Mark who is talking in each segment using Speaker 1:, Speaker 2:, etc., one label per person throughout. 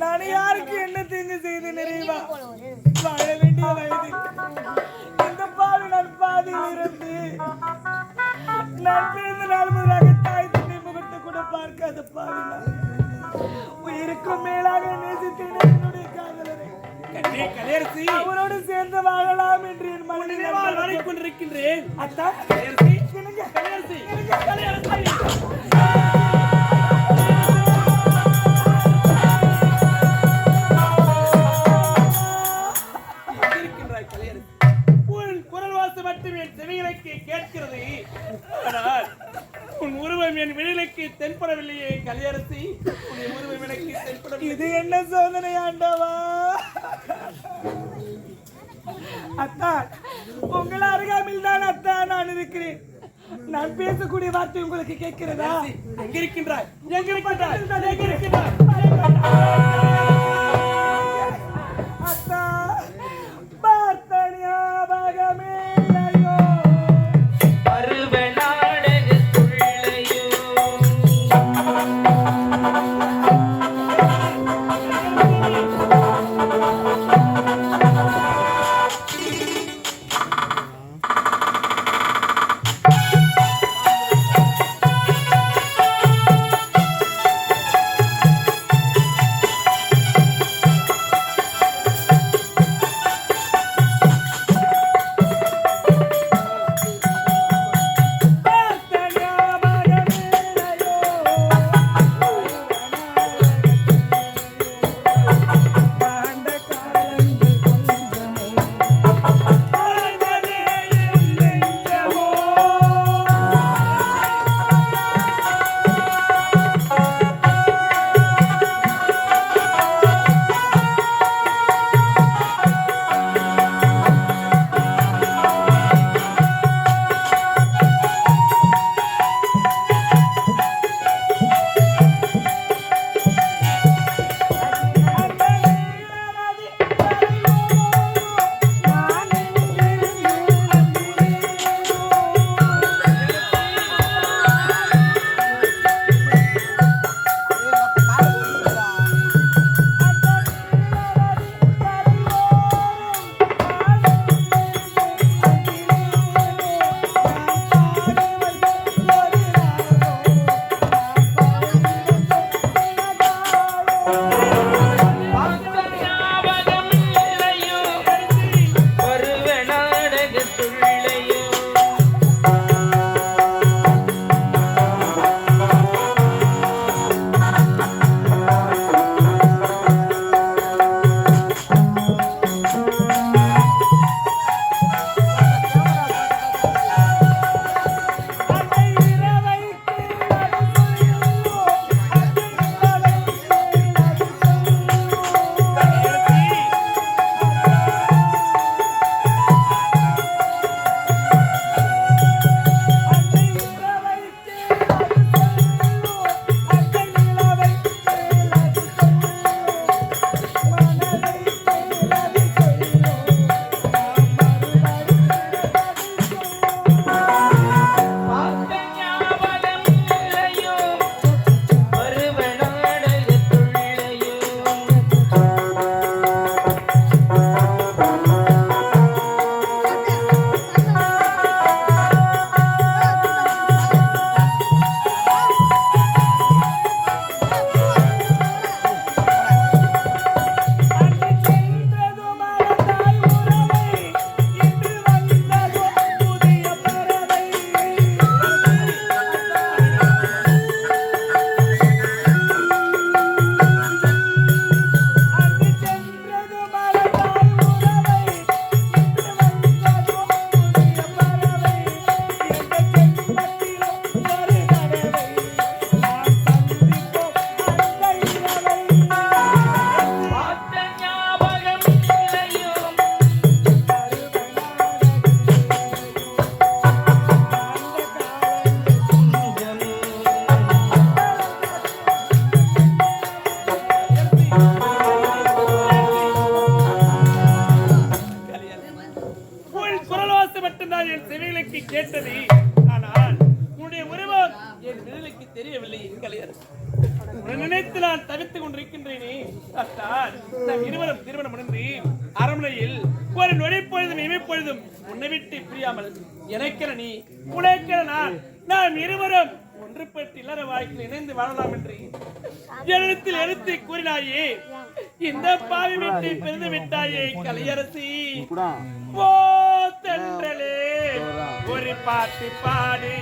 Speaker 1: நான் யாருக்கு என்ன தீங்கு செய்து நிறைவா வாழ வேண்டிய வயது இந்த பாடு நான் பாதியில் இருந்து. நான் பிறந்த நாள் முதலாக தாய் தந்தை முகத்தை கூட பார்க்காத நான். உயிருக்கும் மேலாக நேசித்தேன் என்னுடைய காதலரை. அவரோடு சேர்ந்து வாழலாம் என்று என் மனதில் வாழ் கொண்டிருக்கின்றேன் அத்தா. அத்தான். உங்கள் அருகாமையில் தான் அத்தான் நான் இருக்கிறேன். நான் பேசக்கூடிய வார்த்தை உங்களுக்கு கேட்கிறதா? எங்க இருக்கின்றாய் எங்க இருக்கின்றாய் எங்க இருக்கின்றாய் அத்தா
Speaker 2: கேட்டது ஆனால் உன்னுடைய உருவம் என் விரலுக்கு தெரியவில்லை உன்னை நினைத்து நான் தவித்துக் கொண்டிருக்கின்றேனே நாம் இருவரும் திருமணம் முடிந்து அரண்மனையில் ஒரு நொடிப்பொழுதும் இமைப்பொழுதும் உன்னை விட்டு பிரியாமல் எனக்கென நீ உனக்கென நான் நாம் இருவரும் ஒன்றுபட்டு இல்லற வாழ்க்கையில் இணைந்து வாழலாம் என்று எழுத்தில் எழுத்து கூறினாயே இந்த பாவி விட்டு பிறந்து விட்டாயே கலையரசி. ஒரு பாட்டு பாடு.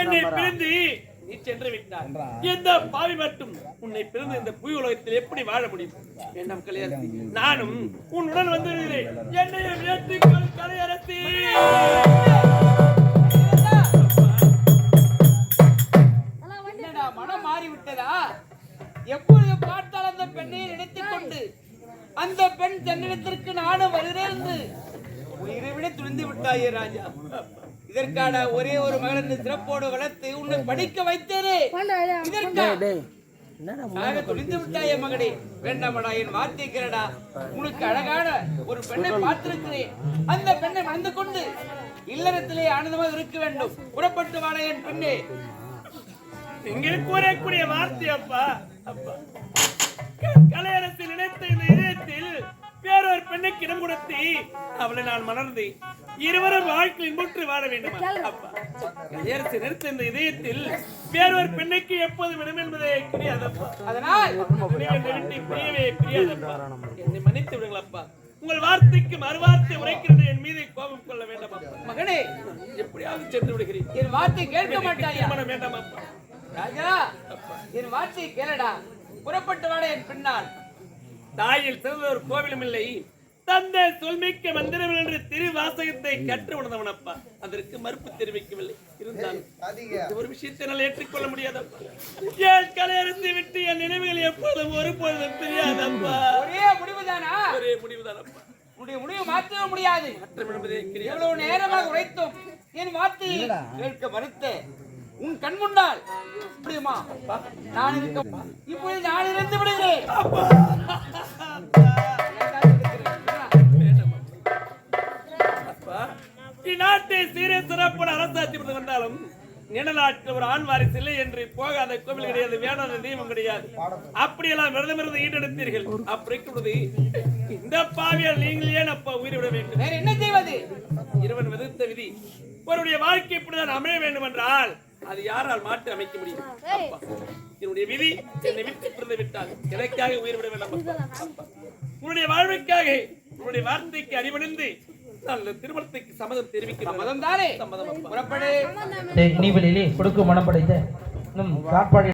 Speaker 2: என்னை பிரிந்து நீ சென்று விட்டாய். எந்த பாவி மட்டும் உன்னை பிறந்து இந்த புவி உலகத்தில் எப்படி வாழ முடியும்? வேண்டாம் கலையரசி நானும் உன்னுடன் வந்து விடுகிறேன் என்னையும் ஏற்றுக்கொள் கலையரசி
Speaker 3: மனம் மாறிவிட்டதா? எப்பொழுது பார்த்தால் அந்த பெண்ணை நினைத்துக் கொண்டு அந்த பெண் தன்னிடத்திற்கு நானும் வருகிறேன் என்று. உயிரை விட துணிந்து விட்டாயே ராஜா. இதற்கான ஒரே ஒரு மகன் சிறப்போடு வளர்த்து உன்னை படிக்க வைத்தேனே. இதற்கா? ஆக துணிந்து விட்டாயே மகனே. வேண்டாமடா என் வார்த்தை கேளடா. உனக்கு அழகான ஒரு பெண்ணை பார்த்திருக்கிறேன். அந்த பெண்ணை மணந்து கொண்டு இல்லறத்திலே ஆனந்தமாக இருக்க வேண்டும். புறப்பட்டு வாட என் பெண்ணே.
Speaker 2: நீங்கள் கூறக்கூடிய வார்த்தை அப்பா. அப்பா. க- கலையரசி நினைத்த இந்த இதயத்தில் வேறொரு பெண்ணுக்கு இடம் கொடுத்து அவளை நான் மணர்ந்து இருவரும் வாழ்க்கையில் முற்று வாழ வேண்டும். அப்பா நினைத்த இந்த இதயத்தில் வேறொரு பெண்ணுக்கு எப்போதும் இடம் என்பதே கிடையாதப்பா
Speaker 3: அதனால்
Speaker 2: பிரியவே பிரியாதப்பா. என்னை மன்னித்து விடுங்கள் அப்பா உங்கள் வார்த்தைக்கு மறுவார்த்தை உரைக்கின்ற என் மீது கோபம் கொள்ள வேண்டாம்
Speaker 3: மகனே
Speaker 2: எப்படியாவது சென்று விடுகிறேன்.
Speaker 3: என் வார்த்தை கேட்க மாட்டாயா?
Speaker 2: திருமணம் வேண்டாம் அப்பா.
Speaker 3: ராஜா என் வார்த்தை கேளடா. புறப்பட்டு வாட என் பின்னால்.
Speaker 2: தாயில் சிறந்த ஒரு கோவிலும் இல்லை. தந்தை சொல்மிக்க மந்திரம் என்று திருவாசகத்தை கற்று உணர்ந்தவனப்பா. அதற்கு மறுப்பு தெரிவிக்கவில்லை. இருந்தாலும் ஒரு விஷயத்தை என்னால் ஏற்றுக்கொள்ள முடியாதப்பா. ஏன் கலையரசை விட்டு என் நினைவுகள் எப்பொழுதும் ஒருபொழுதும் தெரியாதப்பா.
Speaker 3: ஒரே முடிவுதானா?
Speaker 2: ஒரே முடிவுதானப்பா.
Speaker 3: உன்னுடைய முடிவை மாற்றவே முடியாது. எவ்வளவு நேரமாக உரைத்தோம் என் வார்த்தையை கேட்க மறுத்த உன் கண் முன்னால். முடியுமா நான் இருக்க இப்பொழுது நான் இருந்து விடுகிறேன்.
Speaker 2: இந்நாட்டை சீரே சிறப்புடன் அரசாட்சி வந்தாலும் நிலநாட்டில் ஒரு ஆண் வாரிசு இல்லை என்று போகாத கோவில் கிடையாது வேணாத தெய்வம் கிடையாது. அப்படியெல்லாம் விரதம் இருந்து ஈடெடுத்தீர்கள் அப்படி இருக்கும் பொழுது இந்த பாவியால் நீங்கள் ஏன் அப்பா உயிரிவிட வேண்டும்?
Speaker 3: வேற என்ன செய்வது?
Speaker 2: இருவன் விதித்த விதி. ஒருவருடைய வாழ்க்கை இப்படிதான் அமைய வேண்டும் என்றால் அது யாரால் மாற்றி அமைக்க முடியும்? என்னுடைய விதி என்னை விட்டு பிறந்து விட்டால் எனக்காக உயிர் விட வேண்டும். உன்னுடைய வாழ்வுக்காக உன்னுடைய வார்த்தைக்கு நல்ல திருமணத்துக்கு சம்மதம் தெரிவிக்கிறேன்
Speaker 3: மதம் தானே?
Speaker 2: சம்மதம்.
Speaker 3: புறப்படு.
Speaker 4: டேய், இனிவெளியிலே கொடுக்கும் மனம் படைத்த நம் காட்பாடி